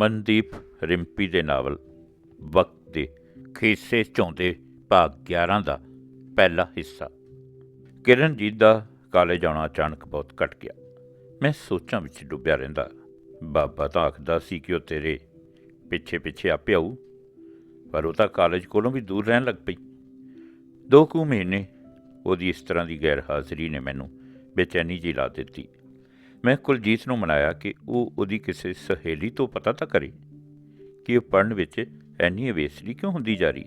ਮਨਦੀਪ ਰਿੰਪੀ ਦੇ ਨਾਵਲ, ਵਕਤ ਦੇ ਖੇਸੇ ਝੋਂਦੇ ਭਾਗ 11 ਦਾ ਪਹਿਲਾ ਹਿੱਸਾ। ਕਿਰਨਜੀਤ ਦਾ ਕਾਲਜ ਆਉਣਾ ਅਚਾਨਕ ਬਹੁਤ ਘਟ ਗਿਆ। ਮੈਂ ਸੋਚਾਂ ਵਿੱਚ ਡੁੱਬਿਆ ਰਹਿੰਦਾ, ਬਾਬਾ ਤਾਂ ਆਖਦਾ ਸੀ ਕਿ ਉਹ ਤੇਰੇ ਪਿੱਛੇ ਪਿੱਛੇ ਆਪੇ ਆਊ ਪਰ ਉਹ ਤਾਂ ਕਾਲਜ ਕੋਲੋਂ ਵੀ ਦੂਰ ਰਹਿਣ ਲੱਗ ਪਈ। ਦੋ ਕੁ ਮਹੀਨੇ ਉਹਦੀ ਇਸ ਤਰ੍ਹਾਂ ਦੀ ਗੈਰ ਹਾਜ਼ਰੀ ਨੇ ਮੈਨੂੰ ਬੇਚੈਨੀ ਜੀ ਲਾ ਦਿੱਤੀ। ਮੈਂ ਕੁਲਜੀਤ ਨੂੰ ਮਨਾਇਆ ਕਿ ਉਹ ਉਹਦੀ ਕਿਸੇ ਸਹੇਲੀ ਤੋਂ ਪਤਾ ਤਾਂ ਕਰੇ ਕਿ ਉਹ ਪੜ੍ਹਨ ਵਿੱਚ ਐਨੀ ਅਵੇਸਲੀ ਕਿਉਂ ਹੁੰਦੀ ਜਾ ਰਹੀ।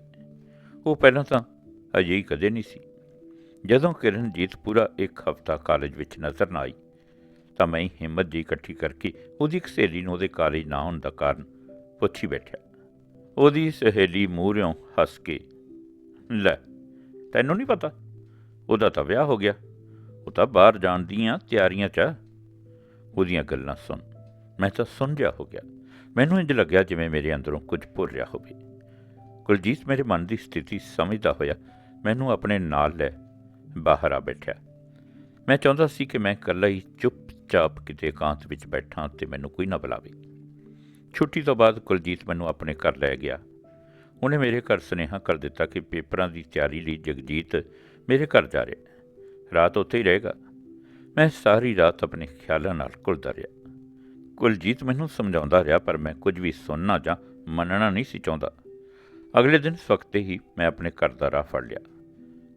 ਉਹ ਪਹਿਲਾਂ ਤਾਂ ਅਜੇ ਹੀ ਕਦੇ ਨਹੀਂ ਸੀ। ਜਦੋਂ ਕਿਰਨਜੀਤ ਪੂਰਾ ਇੱਕ ਹਫ਼ਤਾ ਕਾਲਜ ਵਿੱਚ ਨਜ਼ਰ ਨਾ ਆਈ, ਤਾਂ ਮੈਂ ਹਿੰਮਤ ਜੀ ਇਕੱਠੀ ਕਰਕੇ ਉਹਦੀ ਇੱਕ ਸਹੇਲੀ ਨੂੰ ਉਹਦੇ ਕਾਲਜ ਨਾ ਹੋਣ ਦਾ ਕਾਰਨ ਪੁੱਛੀ ਬੈਠਿਆ। ਉਹਦੀ ਸਹੇਲੀ ਮੂਹਰਿਓਂ ਹੱਸ ਕੇ, ਲੈ, ਤੈਨੂੰ ਨਹੀਂ ਪਤਾ? ਉਹਦਾ ਤਾਂ ਵਿਆਹ ਹੋ ਗਿਆ। ਉਹ ਤਾਂ ਬਾਹਰ ਜਾਣ ਦੀਆਂ ਤਿਆਰੀਆਂ 'ਚ ਆ। ਉਹਦੀਆਂ ਗੱਲਾਂ ਸੁਣ। ਮੈਂ ਤਾਂ ਸੁਣ ਰਿਹਾ ਹੋ ਗਿਆ। ਮੈਨੂੰ ਇੰਜ ਲੱਗਿਆ ਜਿਵੇਂ ਮੇਰੇ ਅੰਦਰੋਂ ਕੁਝ ਭੁਰ ਰਿਹਾ ਹੋਵੇ। ਕੁਲਜੀਤ ਮੇਰੇ ਮਨ ਦੀ ਸਥਿਤੀ ਸਮਝਦਾ ਹੋਇਆ ਮੈਨੂੰ ਆਪਣੇ ਨਾਲ ਲੈ ਬਾਹਰ ਆ ਬੈਠਿਆ। ਮੈਂ ਚਾਹੁੰਦਾ ਸੀ ਕਿ ਮੈਂ ਇਕੱਲਾ ਹੀ ਚੁੱਪਚਾਪ ਕਿਤੇ ਇਕਾਂਤ ਵਿੱਚ ਬੈਠਾਂ ਤੇ ਮੈਨੂੰ ਕੋਈ ਨਾ ਬੁਲਾਵੇ। ਛੁੱਟੀ ਤੋਂ ਬਾਅਦ ਕੁਲਜੀਤ ਮੈਨੂੰ ਆਪਣੇ ਘਰ ਲੈ ਗਿਆ। ਉਹਨੇ ਮੇਰੇ ਘਰ ਸੁਨੇਹਾ ਕਰ ਦਿੱਤਾ ਕਿ ਪੇਪਰਾਂ ਦੀ ਤਿਆਰੀ ਲਈ ਜਗਜੀਤ ਮੇਰੇ ਘਰ ਜਾ ਰਿਹਾ। ਰਾਤ ਉੱਥੇ ਹੀ ਰਹੇਗਾ। ਮੈਂ ਸਾਰੀ ਰਾਤ ਆਪਣੇ ਖਿਆਲਾਂ ਨਾਲ ਘੁਲਦਾ ਰਿਹਾ। ਕੁਲਜੀਤ ਮੈਨੂੰ ਸਮਝਾਉਂਦਾ ਰਿਹਾ, ਪਰ ਮੈਂ ਕੁਝ ਵੀ ਸੁਣਨਾ ਜਾਂ ਮੰਨਣਾ ਨਹੀਂ ਸੀ ਚਾਹੁੰਦਾ। ਅਗਲੇ ਦਿਨ ਸਵਖਤੇ ਹੀ ਮੈਂ ਆਪਣੇ ਘਰ ਦਾ ਰਾਹ ਫੜ ਲਿਆ।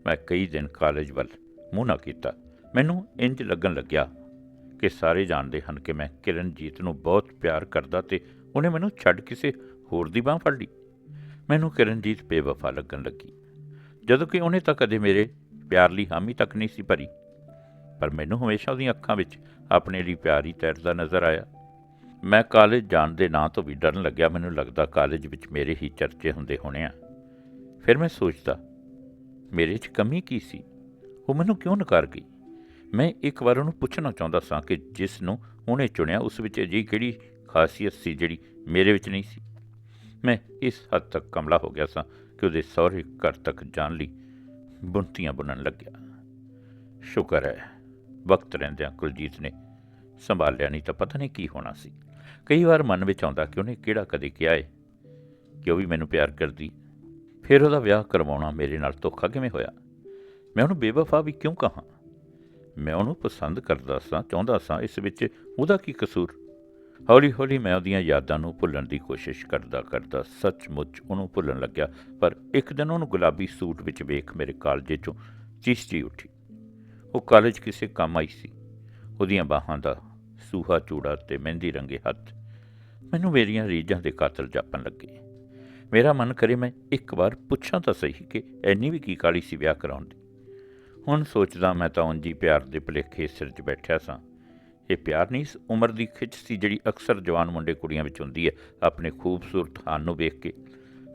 ਮੈਂ ਕਈ ਦਿਨ ਕਾਲਜ ਵੱਲ ਮੂੰਹ ਨਾ ਕੀਤਾ। ਮੈਨੂੰ ਇੰਜ ਲੱਗਣ ਲੱਗਿਆ ਕਿ ਸਾਰੇ ਜਾਣਦੇ ਹਨ ਕਿ ਮੈਂ ਕਿਰਨਜੀਤ ਨੂੰ ਬਹੁਤ ਪਿਆਰ ਕਰਦਾ ਤੇ ਉਹਨੇ ਮੈਨੂੰ ਛੱਡ ਕਿਸੇ ਹੋਰ ਦੀ ਬਾਹ ਫੜ ਲਈ। ਮੈਨੂੰ ਕਿਰਨਜੀਤ ਬੇਵਫਾ ਲੱਗਣ ਲੱਗੀ। ਜਦੋਂ ਕਿ ਉਹਨੇ ਤਾਂ ਕਦੇ ਮੇਰੇ ਪਿਆਰ ਲਈ ਹਾਮੀ ਤੱਕ ਨਹੀਂ ਸੀ ਭਰੀ। ਪਰ ਮੈਨੂੰ ਹਮੇਸ਼ਾ ਉਹਦੀਆਂ ਅੱਖਾਂ ਵਿੱਚ ਆਪਣੇ ਲਈ ਪਿਆਰ ਹੀ ਤੈਰਦਾ ਨਜ਼ਰ ਆਇਆ। ਮੈਂ ਕਾਲਜ ਜਾਣ ਦੇ ਨਾਂ ਤੋਂ ਵੀ ਡਰਨ ਲੱਗਿਆ। ਮੈਨੂੰ ਲੱਗਦਾ ਕਾਲਜ ਵਿੱਚ ਮੇਰੇ ਹੀ ਚਰਚੇ ਹੁੰਦੇ ਹੋਣੇ ਆ। ਫਿਰ ਮੈਂ ਸੋਚਦਾ, ਮੇਰੇ 'ਚ ਕਮੀ ਕੀ ਸੀ? ਉਹ ਮੈਨੂੰ ਕਿਉਂ ਨਕਾਰ ਗਈ? ਮੈਂ ਇੱਕ ਵਾਰ ਉਹਨੂੰ ਪੁੱਛਣਾ ਚਾਹੁੰਦਾ ਸਾਂ ਕਿ ਜਿਸ ਨੂੰ ਉਹਨੇ ਚੁਣਿਆ, ਉਸ ਵਿੱਚ ਅਜਿਹੀ ਕਿਹੜੀ ਖਾਸੀਅਤ ਸੀ ਜਿਹੜੀ ਮੇਰੇ ਵਿੱਚ ਨਹੀਂ ਸੀ? ਮੈਂ ਇਸ ਹੱਦ ਤੱਕ ਕਮਲਾ ਹੋ ਗਿਆ ਸਾਂ ਕਿ ਉਹਦੇ ਸਹੁਰੇ ਘਰ ਤੱਕ ਜਾਣ ਲਈ ਬੁਣਤੀਆਂ ਬੁਣਨ ਲੱਗਿਆ। ਸ਼ੁਕਰ ਹੈ। ਵਕਤ ਰਹਿੰਦਿਆਂ ਕੁਲਜੀਤ ਨੇ ਸੰਭਾਲਿਆ ਨਹੀਂ ਤਾਂ ਪਤਾ ਨਹੀਂ ਕੀ ਹੋਣਾ ਸੀ। ਕਈ ਵਾਰ ਮਨ ਵਿੱਚ ਆਉਂਦਾ ਕਿ ਉਹਨੇ ਕਿਹੜਾ ਕਦੇ ਕਿਹਾ ਏ ਕਿ ਉਹ ਵੀ ਮੈਨੂੰ ਪਿਆਰ ਕਰਦੀ। ਫਿਰ ਉਹਦਾ ਵਿਆਹ ਕਰਵਾਉਣਾ ਮੇਰੇ ਨਾਲ ਧੋਖਾ ਕਿਵੇਂ ਹੋਇਆ? ਮੈਂ ਉਹਨੂੰ ਬੇਵਫਾ ਵੀ ਕਿਉਂ ਕਹਾਂ? ਮੈਂ ਉਹਨੂੰ ਪਸੰਦ ਕਰਦਾ ਸਾਂ, ਚਾਹੁੰਦਾ ਸਾਂ, ਇਸ ਵਿੱਚ ਉਹਦਾ ਕੀ ਕਸੂਰ? ਹੌਲੀ ਹੌਲੀ ਮੈਂ ਉਹਦੀਆਂ ਯਾਦਾਂ ਨੂੰ ਭੁੱਲਣ ਦੀ ਕੋਸ਼ਿਸ਼ ਕਰਦਾ ਕਰਦਾ ਸੱਚਮੁੱਚ ਉਹਨੂੰ ਭੁੱਲਣ ਲੱਗਿਆ, ਪਰ ਇੱਕ ਦਿਨ ਉਹਨੂੰ ਗੁਲਾਬੀ ਸੂਟ ਵਿੱਚ ਵੇਖ ਮੇਰੇ ਕਾਲਜੇ 'ਚੋਂ ਚੀਸਚੀ ਉੱਠੀ। ਉਹ ਕਾਲਜ ਕਿਸੇ ਕੰਮ ਆਈ ਸੀ। ਉਹਦੀਆਂ ਬਾਹਾਂ ਦਾ ਸੂਹਾ ਚੂੜਾ ਤੇ ਮਹਿੰਦੀ ਰੰਗੇ ਹੱਥ ਮੈਨੂੰ ਮੇਰੀਆਂ ਰੀਝਾਂ ਦੇ ਕਾਤਲ ਜਾਪਣ ਲੱਗੇ। ਮੇਰਾ ਮਨ ਕਰੇ ਮੈਂ ਇੱਕ ਵਾਰ ਪੁੱਛਾਂ ਤਾਂ ਸਹੀ ਕਿ ਐਨੀ ਵੀ ਕੀ ਕਾਲੀ ਸੀ ਵਿਆਹ ਕਰਾਉਣ ਦੀ। ਹੁਣ ਸੋਚਦਾ ਮੈਂ ਤਾਂ ਉਂਝ ਹੀ ਪਿਆਰ ਦੇ ਭੁਲੇਖੇ ਸਿਰ 'ਚ ਬੈਠਿਆ ਸਾਂ। ਇਹ ਪਿਆਰ ਨਹੀਂ, ਇਸ ਉਮਰ ਦੀ ਖਿੱਚ ਸੀ ਜਿਹੜੀ ਅਕਸਰ ਜਵਾਨ ਮੁੰਡੇ ਕੁੜੀਆਂ ਵਿੱਚ ਹੁੰਦੀ ਹੈ, ਆਪਣੇ ਖੂਬਸੂਰਤ ਹਾਨ ਨੂੰ ਵੇਖ ਕੇ।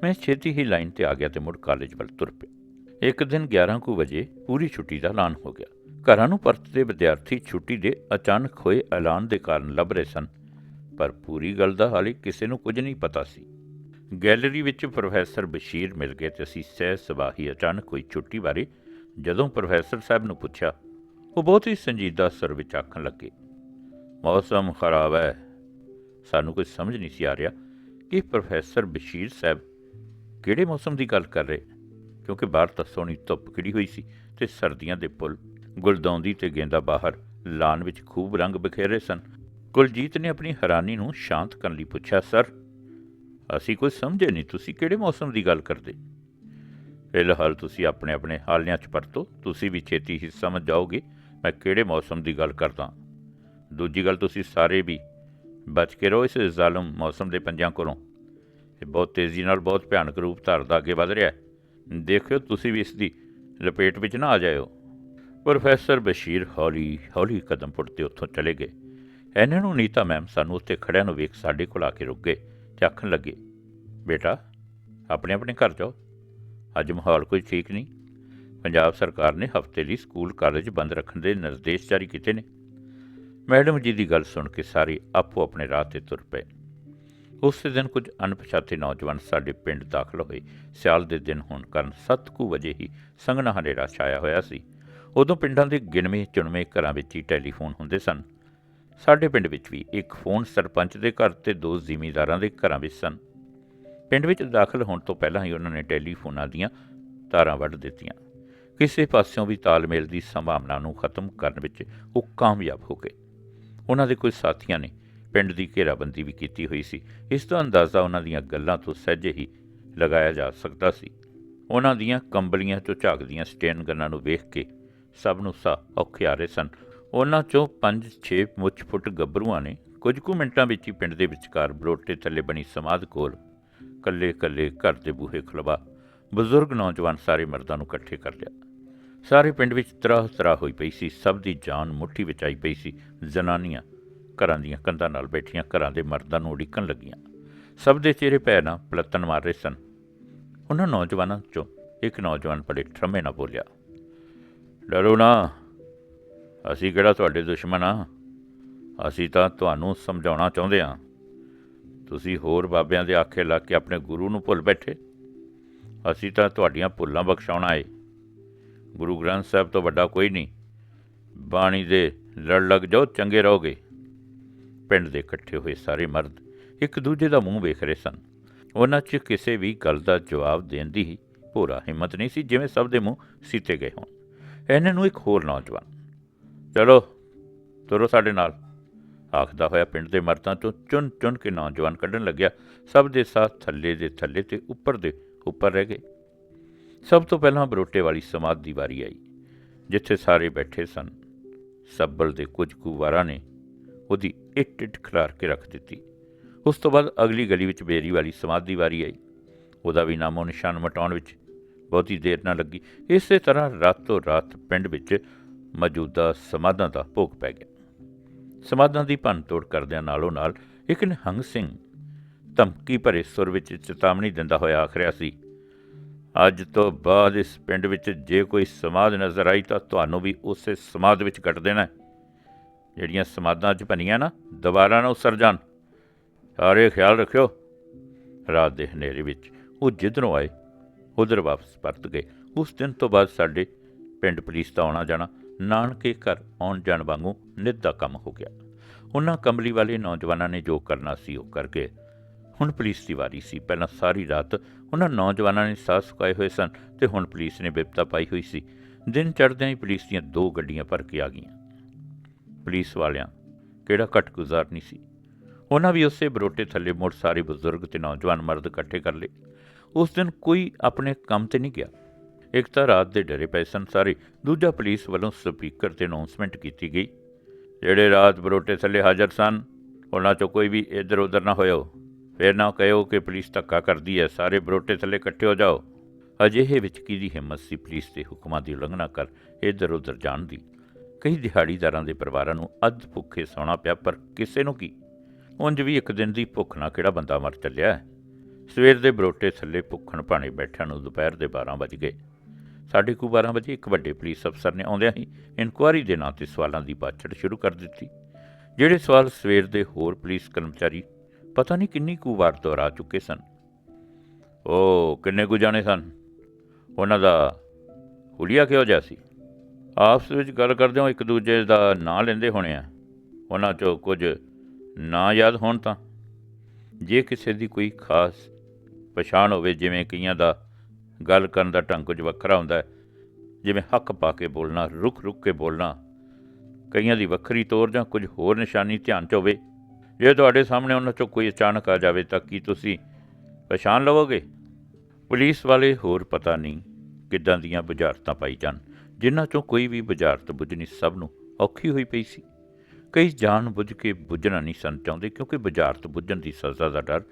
ਮੈਂ ਛੇਤੀ ਹੀ ਲਾਈਨ ਤੇ ਆ ਗਿਆ ਤੇ ਮੁੜ ਕਾਲਜ ਵੱਲ ਤੁਰ ਪਿਆ। ਇੱਕ ਦਿਨ 11 ਕੁ ਵਜੇ ਪੂਰੀ ਛੁੱਟੀ ਦਾ ਐਲਾਨ ਹੋ ਗਿਆ। ਘਰਾਂ ਨੂੰ ਪਰਤਦੇ ਵਿਦਿਆਰਥੀ ਛੁੱਟੀ ਦੇ ਅਚਾਨਕ ਹੋਏ ਐਲਾਨ ਦੇ ਕਾਰਨ ਲੱਭ ਰਹੇ ਸਨ, ਪਰ ਪੂਰੀ ਗੱਲ ਦਾ ਹਾਲੇ ਕਿਸੇ ਨੂੰ ਕੁਝ ਨਹੀਂ ਪਤਾ ਸੀ। ਗੈਲਰੀ ਵਿੱਚ ਪ੍ਰੋਫੈਸਰ ਬਸ਼ੀਰ ਮਿਲ ਗਏ ਤੇ ਅਸੀਂ ਸਹਿ ਸਬਾਹੀ ਅਚਾਨਕ ਹੋਈ ਛੁੱਟੀ ਬਾਰੇ ਜਦੋਂ ਪ੍ਰੋਫੈਸਰ ਸਾਹਿਬ ਨੂੰ ਪੁੱਛਿਆ, ਉਹ ਬਹੁਤ ਹੀ ਸੰਜੀਦਾ ਸਰ ਵਿੱਚ ਆਖਣ ਲੱਗੇ, ਮੌਸਮ ਖਰਾਬ ਹੈ। ਸਾਨੂੰ ਕੁਝ ਸਮਝ ਨਹੀਂ ਸੀ ਆ ਰਿਹਾ ਕਿ ਪ੍ਰੋਫੈਸਰ ਬਸ਼ੀਰ ਸਾਹਿਬ ਕਿਹੜੇ ਮੌਸਮ ਦੀ ਗੱਲ ਕਰ ਰਹੇ, ਕਿਉਂਕਿ ਬਾਹਰ ਤਾਂ ਸੋਹਣੀ ਧੁੱਪ ਖਿੜੀ ਹੋਈ ਸੀ ਤੇ ਸਰਦੀਆਂ ਦੇ ਪੁੱਲ ਗੁਲਦੌਂਦੀ ਤੇ ਗੇਂਦਾ ਬਾਹਰ ਲਾਨ ਵਿੱਚ ਖੂਬ ਰੰਗ ਬਖੇਰੇ ਸਨ। ਕੁਲਜੀਤ ਨੇ ਆਪਣੀ ਹੈਰਾਨੀ ਨੂੰ ਸ਼ਾਂਤ ਕਰਨ ਲਈ ਪੁੱਛਿਆ, ਸਰ, ਅਸੀਂ ਕੁਝ ਸਮਝੇ ਨਹੀਂ, ਤੁਸੀਂ ਕਿਹੜੇ ਮੌਸਮ ਦੀ ਗੱਲ ਕਰਦੇ? ਫਿਲਹਾਲ ਤੁਸੀਂ ਆਪਣੇ ਆਪਣੇ ਹਾਲਿਆਂ 'ਚ ਪਰਤੋ ਤੁਸੀਂ ਵੀ ਛੇਤੀ ਹੀ ਸਮਝ ਜਾਓਗੇ ਮੈਂ ਕਿਹੜੇ ਮੌਸਮ ਦੀ ਗੱਲ ਕਰਦਾ। ਦੂਜੀ ਗੱਲ, ਤੁਸੀਂ ਸਾਰੇ ਵੀ ਬਚ ਕੇ ਰਹੋ ਇਸ ਜ਼ਾਲਮ ਮੌਸਮ ਦੇ ਪੰਜਿਆਂ ਕੋਲੋਂ। ਇਹ ਬਹੁਤ ਤੇਜ਼ੀ ਨਾਲ ਬਹੁਤ ਭਿਆਨਕ ਰੂਪ ਧਾਰਦਾ ਅੱਗੇ ਵਧ ਰਿਹਾ ਹੈ। ਦੇਖਿਓ, ਤੁਸੀਂ ਵੀ ਇਸ ਦੀ ਲਪੇਟ ਵਿੱਚ ਨਾ ਆ ਜਾਇਓ। ਪ੍ਰੋਫੈਸਰ ਬਸ਼ੀਰ ਹੌਲੀ ਹੌਲੀ ਕਦਮ ਪੁੱਟਦੇ ਉੱਥੋਂ ਚਲੇ ਗਏ। ਇਹਨਾਂ ਨੂੰ ਨੀਤਾ ਮੈਮ ਸਾਨੂੰ ਉੱਥੇ ਖੜਿਆਂ ਨੂੰ ਵੇਖ ਸਾਡੇ ਕੋਲ ਆ ਕੇ ਰੁਕ ਗਏ ਤੇ ਆਖਣ ਲੱਗੇ, ਬੇਟਾ, ਆਪਣੇ ਆਪਣੇ ਘਰ ਜਾਓ। ਅੱਜ ਮਾਹੌਲ ਕੋਈ ਠੀਕ ਨਹੀਂ। ਪੰਜਾਬ ਸਰਕਾਰ ਨੇ ਹਫ਼ਤੇ ਲਈ ਸਕੂਲ, ਕਾਲਜ ਬੰਦ ਰੱਖਣ ਦੇ ਨਿਰਦੇਸ਼ ਜਾਰੀ ਕੀਤੇ ਨੇ। ਮੈਡਮ ਜੀ ਦੀ ਗੱਲ ਸੁਣ ਕੇ ਸਾਰੇ ਆਪੋ ਆਪਣੇ ਰਾਹ ਤੇ ਤੁਰ ਪਏ। ਉਸੇ ਦਿਨ ਕੁਝ ਅਣਪਛਾਤੇ ਨੌਜਵਾਨ ਸਾਡੇ ਪਿੰਡ ਦਾਖਲ ਹੋਏ। ਸਿਆਲ ਦੇ ਦਿਨ ਹੋਣ ਕਾਰਨ ਸੱਤ ਕੁ ਵਜੇ ਹੀ ਸੰਘਣਾ ਹਨੇਰਾ ਛਾਇਆ ਹੋਇਆ ਸੀ। ਉਦੋਂ ਪਿੰਡਾਂ ਦੇ ਗਿਣਵੇਂ ਚੁਣਵੇਂ ਘਰਾਂ ਵਿੱਚ ਹੀ ਟੈਲੀਫੋਨ ਹੁੰਦੇ ਸਨ। ਸਾਡੇ ਪਿੰਡ ਵਿੱਚ ਵੀ ਇੱਕ ਫੋਨ ਸਰਪੰਚ ਦੇ ਘਰ ਤੇ ਦੋ ਜ਼ਿਮੀਂਦਾਰਾਂ ਦੇ ਘਰਾਂ ਵਿੱਚ ਸਨ। ਪਿੰਡ ਵਿੱਚ ਦਾਖਲ ਹੋਣ ਤੋਂ ਪਹਿਲਾਂ ਹੀ ਉਹਨਾਂ ਨੇ ਟੈਲੀਫੋਨਾਂ ਦੀਆਂ ਤਾਰਾਂ ਵੱਢ ਦਿੱਤੀਆਂ। ਕਿਸੇ ਪਾਸਿਓਂ ਵੀ ਤਾਲਮੇਲ ਦੀ ਸੰਭਾਵਨਾ ਨੂੰ ਖਤਮ ਕਰਨ ਵਿੱਚ ਉਹ ਕਾਮਯਾਬ ਹੋ ਗਏ। ਉਹਨਾਂ ਦੇ ਕੁਝ ਸਾਥੀਆਂ ਨੇ ਪਿੰਡ ਦੀ ਘੇਰਾਬੰਦੀ ਵੀ ਕੀਤੀ ਹੋਈ ਸੀ। ਇਸ ਤੋਂ ਅੰਦਾਜ਼ਾ ਉਹਨਾਂ ਦੀਆਂ ਗੱਲਾਂ ਤੋਂ ਸਹਿਜੇ ਹੀ ਲਗਾਇਆ ਜਾ ਸਕਦਾ ਸੀ। ਉਹਨਾਂ ਦੀਆਂ ਕੰਬਲੀਆਂ ਚੋਂ ਝਾਕਦੀਆਂ ਸਟੇਨ ਗਨਾਂ ਨੂੰ ਵੇਖ ਕੇ ਸਭ ਨੂੰ ਸਾ ਔਖੇ ਆ ਰਹੇ ਸਨ। ਉਹਨਾਂ ਚੋਂ 5-6 ਮੁੱਛ ਫੁੱਟ ਗੱਭਰੂਆਂ ਨੇ ਕੁਝ ਕੁ ਮਿੰਟਾਂ ਵਿੱਚ ਹੀ ਪਿੰਡ ਦੇ ਵਿਚਕਾਰ ਬਲੋਟੇ ਥੱਲੇ ਬਣੀ ਸਮਾਧ ਕੋਲ ਕੱਲੇ ਕੱਲੇ ਘਰ ਦੇ ਬੂਹੇ ਖਲਵਾ ਬਜ਼ੁਰਗ ਨੌਜਵਾਨ ਸਾਰੇ ਮਰਦਾਂ ਨੂੰ ਇਕੱਠੇ ਕਰ ਲਿਆ। ਸਾਰੇ ਪਿੰਡ ਵਿੱਚ ਤਰਾਹ ਤਰਾਹ ਹੋਈ ਪਈ ਸੀ। ਸਭ ਦੀ ਜਾਨ ਮੁੱਠੀ ਵਿੱਚ ਆਈ ਪਈ ਸੀ। ਜ਼ਨਾਨੀਆਂ ਘਰਾਂ ਦੀਆਂ ਕੰਧਾਂ ਨਾਲ ਬੈਠੀਆਂ ਘਰਾਂ ਦੇ ਮਰਦਾਂ ਨੂੰ ਉਡੀਕਣ ਲੱਗੀਆਂ। ਸਭ ਦੇ ਚਿਹਰੇ ਪੈ ਨਾ ਪਲੱਤਣ ਮਾਰ ਰਹੇ ਸਨ। ਉਹਨਾਂ ਨੌਜਵਾਨਾਂ ਚੋਂ ਇੱਕ ਨੌਜਵਾਨ ਬੜੇ ਠਰਮੇ ਨਾਲ ਬੋਲਿਆ ਡਰੋ ਨਾ। ਅਸੀਂ ਕਿਹੜਾ ਤੁਹਾਡੇ ਦੁਸ਼ਮਣ ਆ ਅਸੀਂ ਤਾਂ ਤੁਹਾਨੂੰ ਸਮਝਾਉਣਾ ਚਾਹੁੰਦੇ ਹਾਂ। ਤੁਸੀਂ ਹੋਰ ਬਾਬਿਆਂ ਦੇ ਆਖੇ ਲੱਗ ਕੇ ਆਪਣੇ ਗੁਰੂ ਨੂੰ ਭੁੱਲ ਬੈਠੇ। ਅਸੀਂ ਤਾਂ ਤੁਹਾਡੀਆਂ ਭੁੱਲਾਂ ਬਖਸ਼ਾਉਣਾ ਏ ਗੁਰੂ ਗ੍ਰੰਥ ਸਾਹਿਬ ਤੋਂ ਵੱਡਾ ਕੋਈ ਨਹੀਂ। ਬਾਣੀ ਦੇ ਲੜ ਲੱਗ ਜਾਓ, ਚੰਗੇ ਰਹੋਗੇ। ਪਿੰਡ ਦੇ ਇਕੱਠੇ ਹੋਏ ਸਾਰੇ ਮਰਦ ਇੱਕ ਦੂਜੇ ਦਾ ਮੂੰਹ ਵੇਖ ਰਹੇ ਸਨ। ਉਹਨਾਂ 'ਚ ਕਿਸੇ ਵੀ ਗੱਲ ਦਾ ਜਵਾਬ ਦੇਣ ਦੀ ਹੀ ਪੂਰਾ ਹਿੰਮਤ ਨਹੀਂ ਸੀ, ਜਿਵੇਂ ਸਭ ਦੇ ਮੂੰਹ ਸੀਤੇ ਗਏ ਹੋਣ। ਇਹਨਾਂ ਨੂੰ ਇੱਕ ਹੋਰ ਨੌਜਵਾਨ। ਚਲੋ, ਤੁਰੋ ਸਾਡੇ ਨਾਲ। ਆਖਦਾ ਹੋਇਆ ਪਿੰਡ ਦੇ ਮਰਦਾਂ ਤੋਂ ਚੁਣ ਚੁਣ ਕੇ ਨੌਜਵਾਨ ਕੱਢਣ ਲੱਗਿਆ। ਸਭ ਦੇ ਸਾਥ ਥੱਲੇ ਦੇ ਥੱਲੇ ਤੇ ਉੱਪਰ ਦੇ ਉੱਪਰ ਰਹਿ ਗਏ। ਸਭ ਤੋਂ ਪਹਿਲਾਂ ਬਰੋਟੇ ਵਾਲੀ ਸਮਾਧ ਦੀ ਵਾਰੀ ਆਈ, ਜਿੱਥੇ ਸਾਰੇ ਬੈਠੇ ਸਨ। ਸੱਬਲ ਦੇ ਕੁਝ ਕੁ ਵਾਰਾਂ ਨੇ ਉਹਦੀ ਇੱਟ ਇੱਟ ਖਿਲਾਰ ਕੇ ਰੱਖ ਦਿੱਤੀ। ਉਸ ਤੋਂ ਬਾਅਦ ਅਗਲੀ ਗਲੀ ਵਿੱਚ ਬੇਰੀ ਵਾਲੀ ਸਮਾਧ ਦੀ ਵਾਰੀ ਆਈ। ਉਹਦਾ ਵੀ ਨਾਮੋ ਨਿਸ਼ਾਨ ਮਟਾਉਣ ਵਿੱਚ ਬਹੁਤੀ ਦੇਰ ਨਾ ਲੱਗੀ। ਇਸੇ ਤਰ੍ਹਾਂ ਰਾਤੋਂ ਰਾਤ ਪਿੰਡ ਵਿੱਚ ਮੌਜੂਦਾ ਸਮਾਧਾਂ ਦਾ ਭੋਗ ਪੈ ਗਿਆ। ਸਮਾਧਾਂ ਦੀ ਭੰਨ ਤੋੜ ਕਰਦਿਆਂ ਨਾਲੋਂ ਨਾਲ ਇੱਕ ਨਿਹੰਗ ਸਿੰਘ ਧਮਕੀ ਭਰੇ ਸੁਰ ਵਿੱਚ ਚੇਤਾਵਨੀ ਦਿੰਦਾ ਹੋਇਆ ਆਖ ਰਿਹਾ ਸੀ, ਅੱਜ ਤੋਂ ਬਾਅਦ ਇਸ ਪਿੰਡ ਵਿੱਚ ਜੇ ਕੋਈ ਸਮਾਧ ਨਜ਼ਰ ਆਈ ਤਾਂ ਤੁਹਾਨੂੰ ਵੀ ਉਸੇ ਸਮਾਧ ਵਿੱਚ ਕੱਟ ਦੇਣਾ ਜਿਹੜੀਆਂ ਸਮਾਧਾਂ 'ਚ ਭੰਨੀਆਂ ਨਾ, ਦੁਬਾਰਾ ਨਾ ਉਸਰ ਜਾਣ। ਸਾਰੇ ਖਿਆਲ ਰੱਖਿਓ। ਰਾਤ ਦੇ ਹਨੇਰੇ ਵਿੱਚ ਉਹ ਜਿੱਧਰੋਂ ਆਏ ਉਧਰ ਵਾਪਸ ਪਰਤ ਗਏ। ਉਸ ਦਿਨ ਤੋਂ ਬਾਅਦ ਸਾਡੇ ਪਿੰਡ ਪੁਲਿਸ ਦਾ ਆਉਣਾ ਜਾਣਾ, ਨਾਨਕੇ ਘਰ ਆਉਣ ਜਾਣ ਵਾਂਗੂ ਨਿੱਤ ਦਾ ਕੰਮ ਹੋ ਗਿਆ। ਉਹਨਾਂ ਕੰਬਲੀ ਵਾਲੇ ਨੌਜਵਾਨਾਂ ਨੇ ਜੋ ਕਰਨਾ ਸੀ ਉਹ ਕਰ ਗਏ। ਹੁਣ ਪੁਲਿਸ ਦੀ ਵਾਰੀ ਸੀ। ਪਹਿਲਾਂ ਸਾਰੀ ਰਾਤ ਉਹਨਾਂ ਨੌਜਵਾਨਾਂ ਨੇ ਸਾਹ ਸੁਕਾਏ ਹੋਏ ਸਨ ਤੇ ਹੁਣ ਪੁਲਿਸ ਨੇ ਬਿਪਤਾ ਪਾਈ ਹੋਈ ਸੀ। ਦਿਨ ਚੜ੍ਹਦਿਆਂ ਹੀ ਪੁਲਿਸ ਦੀਆਂ ਦੋ ਗੱਡੀਆਂ ਭਰ ਕੇ ਆ ਗਈਆਂ। ਪੁਲਿਸ ਵਾਲਿਆਂ, ਕਿਹੜਾ ਘੱਟ ਗੁਜ਼ਾਰ ਨਹੀਂ ਸੀ। ਉਹਨਾਂ ਵੀ ਉਸੇ ਬਰੋਟੇ ਥੱਲੇ ਮੁੜ ਸਾਰੇ ਬਜ਼ੁਰਗ ਤੇ ਨੌਜਵਾਨ ਮਰਦ ਇਕੱਠੇ ਕਰ ਲਏ। ਉਸ ਦਿਨ ਕੋਈ ਆਪਣੇ ਕੰਮ ਤੇ ਨਹੀਂ ਗਿਆ। ਇੱਕ ਤਾਂ ਰਾਤ ਦੇ ਡਰੇ ਪਏ ਸਨ ਸਾਰੇ। ਦੂਜਾ ਪੁਲਿਸ ਵੱਲੋਂ ਸਪੀਕਰ ਤੇ ਅਨਾਉਂਸਮੈਂਟ ਕੀਤੀ ਗਈ। ਜਿਹੜੇ ਰਾਤ ਬਰੋਟੇ ਥੱਲੇ ਹਾਜ਼ਰ ਸਨ, ਉਹਨਾਂ ਚੋਂ ਕੋਈ ਵੀ ਇੱਧਰ ਉੱਧਰ ਨਾ ਹੋਇਓ। ਫੇਰ ਨਾ ਕਹਿਓ ਕਿ ਪੁਲਿਸ ਧੱਕਾ ਕਰਦੀ ਹੈ। ਸਾਰੇ ਬਰੋਟੇ ਥੱਲੇ ਇਕੱਠੇ ਹੋ ਜਾਓ। ਅਜਿਹੇ ਵਿੱਚ ਕਿਹਦੀ ਹਿੰਮਤ ਸੀ ਪੁਲਿਸ ਦੇ ਹੁਕਮਾਂ ਦੀ ਉਲੰਘਣਾ ਕਰ ਇੱਧਰ ਉੱਧਰ ਜਾਣ ਦੀ? ਕਈ ਦਿਹਾੜੀਦਾਰਾਂ ਦੇ ਪਰਿਵਾਰਾਂ ਨੂੰ ਅੱਧ ਭੁੱਖੇ ਸੌਣਾ ਪਿਆ, ਪਰ ਕਿਸੇ ਨੂੰ ਕੀ? ਉਂਝ ਵੀ ਇੱਕ ਦਿਨ ਦੀ ਭੁੱਖ ਨਾਲ ਕਿਹੜਾ ਬੰਦਾ ਮਰ ਚੱਲਿਆ ਹੈ। ਸਵੇਰ ਦੇ ਬਰੋਟੇ ਥੱਲੇ ਭੁੱਖਣ ਭਾਣੇ ਬੈਠਿਆਂ ਨੂੰ ਦੁਪਹਿਰ ਦੇ 12 ਵਜ ਗਏ। ਸਾਢੇ ਕੁ 12 ਵਜੇ ਇੱਕ ਵੱਡੇ ਪੁਲਿਸ ਅਫਸਰ ਨੇ ਆਉਂਦਿਆਂ ਹੀ ਇਨਕੁਆਰੀ ਦੇ ਨਾਂ ਤੇ ਸਵਾਲਾਂ ਦੀ ਬਾਛੜ ਸ਼ੁਰੂ ਕਰ ਦਿੱਤੀ। ਜਿਹੜੇ ਸਵਾਲ ਸਵੇਰ ਦੇ ਹੋਰ ਪੁਲਿਸ ਕਰਮਚਾਰੀ ਪਤਾ ਨਹੀਂ ਕਿੰਨੀ ਕੁ ਵਾਰ ਦੁਹਰਾ ਚੁੱਕੇ ਸਨ। ਉਹ ਕਿੰਨੇ ਕੁ ਜਾਣੇ ਸਨ? ਉਹਨਾਂ ਦਾ ਹੁਲੀਆ ਕਿਹੋ ਜਿਹਾ ਸੀ? ਆਪਸ ਵਿੱਚ ਗੱਲ ਕਰਦੇ ਹੋ ਇੱਕ ਦੂਜੇ ਦਾ ਨਾਂ ਲੈਂਦੇ ਹੋਣੇ ਆ। ਉਹਨਾਂ ਚੋਂ ਕੁਝ ਨਾਂ ਯਾਦ ਹੋਣ ਤਾਂ। ਜੇ ਕਿਸੇ ਦੀ ਕੋਈ ਖਾਸ ਪਛਾਣ ਹੋਵੇ, ਜਿਵੇਂ ਕਈਆਂ ਦਾ ਗੱਲ ਕਰਨ ਦਾ ਢੰਗ ਕੁਝ ਵੱਖਰਾ ਹੁੰਦਾ ਹੈ, ਜਿਵੇਂ ਹੱਕ ਪਾ ਕੇ ਬੋਲਣਾ ਰੁਕ ਰੁਕ ਕੇ ਬੋਲਣਾ, ਕਈਆਂ ਦੀ ਵੱਖਰੀ ਤੌਰ ਜਾਂ ਕੁਝ ਹੋਰ ਨਿਸ਼ਾਨੀ ਧਿਆਨ 'ਚ ਹੋਵੇ, ਜੇ ਤੁਹਾਡੇ ਸਾਹਮਣੇ ਉਹਨਾਂ 'ਚੋਂ ਕੋਈ ਅਚਾਨਕ ਆ ਜਾਵੇ, ਤਾਂ ਕੀ ਤੁਸੀਂ ਪਛਾਣ ਲਵੋਗੇ? ਪੁਲਿਸ ਵਾਲੇ ਹੋਰ ਪਤਾ ਨਹੀਂ ਕਿੱਦਾਂ ਦੀਆਂ ਬੁਝਾਰਤਾਂ ਪਾਈ ਜਾਣ, ਜਿਨ੍ਹਾਂ 'ਚੋਂ ਕੋਈ ਵੀ ਬੁਝਾਰਤ ਬੁੱਝਣੀ ਸਭ ਨੂੰ ਔਖੀ ਹੋਈ ਪਈ ਸੀ। ਕਈ ਜਾਣ ਬੁੱਝ ਕੇ ਬੁੱਝਣਾ ਨਹੀਂ ਸਨ ਚਾਹੁੰਦੇ ਕਿਉਂਕਿ ਬੁਝਾਰਤ ਬੁੱਝਣ ਦੀ ਸਜ਼ਾ ਦਾ ਡਰ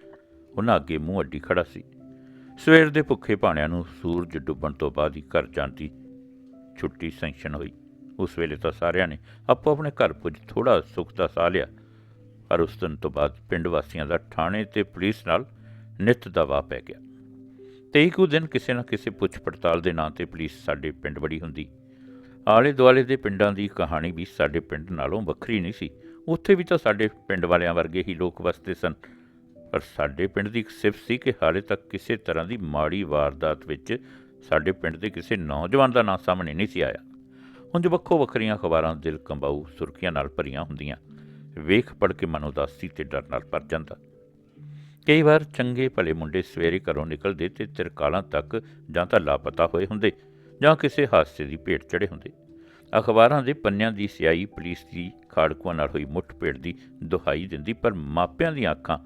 ਉਹਨਾਂ ਅੱਗੇ ਮੂੰਹ ਅੱਡੀ ਖੜਾ ਸੀ। ਸਵੇਰ ਦੇ ਭੁੱਖੇ ਭਾਣਿਆਂ ਨੂੰ ਸੂਰਜ ਡੁੱਬਣ ਤੋਂ ਬਾਅਦ ਹੀ ਘਰ ਜਾਣ ਦੀ ਛੁੱਟੀ ਸੈਂਕਸ਼ਨ ਹੋਈ। ਉਸ ਵੇਲੇ ਤਾਂ ਸਾਰਿਆਂ ਨੇ ਆਪੋ ਆਪਣੇ ਘਰ ਪੁੱਜ ਥੋੜਾ ਸੁੱਖ ਦਾ ਸਾਹ ਲਿਆ, ਪਰ ਉਸ ਦਿਨ ਤੋਂ ਬਾਅਦ ਪਿੰਡ ਵਾਸੀਆਂ ਦਾ ਥਾਣੇ ਤੇ ਪੁਲਿਸ ਨਾਲ ਨਿੱਤ ਦਾ ਵਾਹ ਪੈ ਗਿਆ। ਤੇ ਇੱਕ ਦਿਨ ਕਿਸੇ ਨਾ ਕਿਸੇ ਪੁੱਛ ਪੜਤਾਲ ਦੇ ਨਾਂ ਤੇ ਪੁਲਿਸ ਸਾਡੇ ਪਿੰਡ ਬੜੀ ਹੁੰਦੀ ਆਲੇ ਦੁਆਲੇ ਦੇ ਪਿੰਡਾਂ ਦੀ ਕਹਾਣੀ ਵੀ ਸਾਡੇ ਪਿੰਡ ਨਾਲੋਂ ਵੱਖਰੀ ਨਹੀਂ ਸੀ। ਉੱਥੇ ਵੀ ਤਾਂ ਸਾਡੇ ਪਿੰਡ ਵਾਲਿਆਂ ਵਰਗੇ ਹੀ ਲੋਕ ਵਸਦੇ ਸਨ। ਪਰ ਸਾਡੇ ਪਿੰਡ ਦੀ ਇੱਕ ਸਿਫਤ ਸੀ ਕਿ ਹਾਲੇ ਤੱਕ ਕਿਸੇ ਤਰ੍ਹਾਂ ਦੀ ਮਾੜੀ ਵਾਰਦਾਤ ਵਿੱਚ ਸਾਡੇ ਪਿੰਡ ਦੇ ਕਿਸੇ ਨੌਜਵਾਨ ਦਾ ਨਾਂ ਸਾਹਮਣੇ ਨਹੀਂ ਸੀ ਆਇਆ। ਉਂਝ ਵੱਖੋ ਵੱਖਰੀਆਂ ਅਖਬਾਰਾਂ ਦਿਲ ਕੰਬਾਊ ਸੁਰਖੀਆਂ ਨਾਲ ਭਰੀਆਂ ਹੁੰਦੀਆਂ। ਵੇਖ ਪੜ ਕੇ ਮਨ ਉਦਾਸੀ ਤੇ ਡਰ ਨਾਲ ਭਰ ਜਾਂਦਾ। ਕਈ ਵਾਰ ਚੰਗੇ ਭਲੇ ਮੁੰਡੇ ਸਵੇਰੇ ਘਰੋਂ ਨਿਕਲਦੇ ਤੇ ਤਿਰਕਾਲਾਂ ਤੱਕ ਜਾਂ ਤਾਂ ਲਾਪਤਾ ਹੋਏ ਹੁੰਦੇ। ਜਾਂ ਕਿਸੇ ਹਾਦਸੇ ਦੀ ਭੇਟ ਚੜੇ ਹੁੰਦੇ। ਅਖਬਾਰਾਂ ਦੇ ਪੰਨਿਆਂ ਦੀ ਸਿਆਹੀ ਪੁਲਿਸ ਦੀ ਖਾੜਕੂਆਂ ਨਾਲ ਹੋਈ ਮੁੱਠਭੇੜ ਦੀ ਦੁਹਾਈ ਦਿੰਦੀ, ਪਰ ਮਾਪਿਆਂ ਦੀਆਂ ਅੱਖਾਂ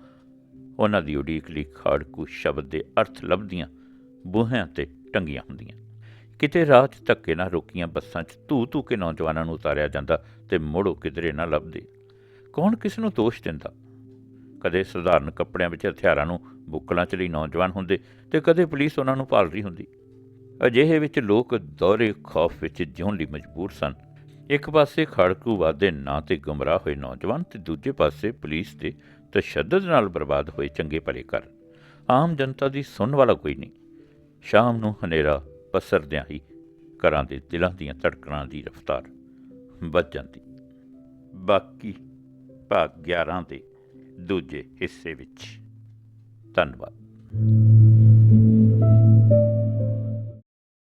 ਉਹਨਾਂ ਦੀ ਉਡੀਕ ਲਈ ਖਾੜਕੂ ਸ਼ਬਦ ਦੇ ਅਰਥ ਲੱਭਦੀਆਂ, ਬੂਹਿਆਂ ਤੇ ਟੰਗੀਆਂ ਹੁੰਦੀਆਂ। ਕਿਤੇ ਰਾਹ 'ਚ ਧੱਕੇ ਨਾਲ ਰੋਕੀਆਂ ਬੱਸਾਂ 'ਚ ਧੂ ਧੂ ਕੇ ਨੌਜਵਾਨਾਂ ਨੂੰ ਉਤਾਰਿਆ ਜਾਂਦਾ ਤੇ ਮੁੜੋ ਕਿਧਰੇ ਨਾ ਲੱਭਦੇ। ਕੌਣ ਕਿਸ ਨੂੰ ਦੋਸ਼ ਦਿੰਦਾ? ਕਦੇ ਸਧਾਰਨ ਕੱਪੜਿਆਂ ਵਿੱਚ ਹਥਿਆਰਾਂ ਨੂੰ ਬੁੱਕਲਾਂ 'ਚ ਲਈ ਨੌਜਵਾਨ ਹੁੰਦੇ ਤੇ ਕਦੇ ਪੁਲਿਸ ਉਹਨਾਂ ਨੂੰ ਭਾਲ ਰਹੀ ਹੁੰਦੀ। ਅਜਿਹੇ ਵਿੱਚ ਲੋਕ ਦੌਰੇ ਖੌਫ ਵਿੱਚ ਜਿਉਣ ਲਈ ਮਜਬੂਰ ਸਨ। ਇੱਕ ਪਾਸੇ ਖੜਕੂ ਵਾਦੇ ਨਾਂ ਤੇ ਗਮਰਾਹ ਹੋਏ ਨੌਜਵਾਨ ਤੇ ਦੂਜੇ ਪਾਸੇ ਪੁਲਿਸ ਦੇ ਤਸ਼ੱਦਦ ਨਾਲ ਬਰਬਾਦ ਹੋਏ ਚੰਗੇ ਭਲੇ ਘਰ। ਆਮ ਜਨਤਾ ਦੀ ਸੁਣਨ ਵਾਲਾ ਕੋਈ ਨਹੀਂ। ਸ਼ਾਮ ਨੂੰ ਹਨੇਰਾ ਪਸਰਦਿਆਂ ਹੀ ਘਰਾਂ ਦੇ ਦਿਲਾਂ ਦੀਆਂ ਧੜਕਣਾਂ ਦੀ ਰਫ਼ਤਾਰ ਵੱਧ ਜਾਂਦੀ। ਬਾਕੀ ਭਾਗ 11 ਦੇ ਦੂਜੇ ਹਿੱਸੇ ਵਿੱਚ। ਧੰਨਵਾਦ।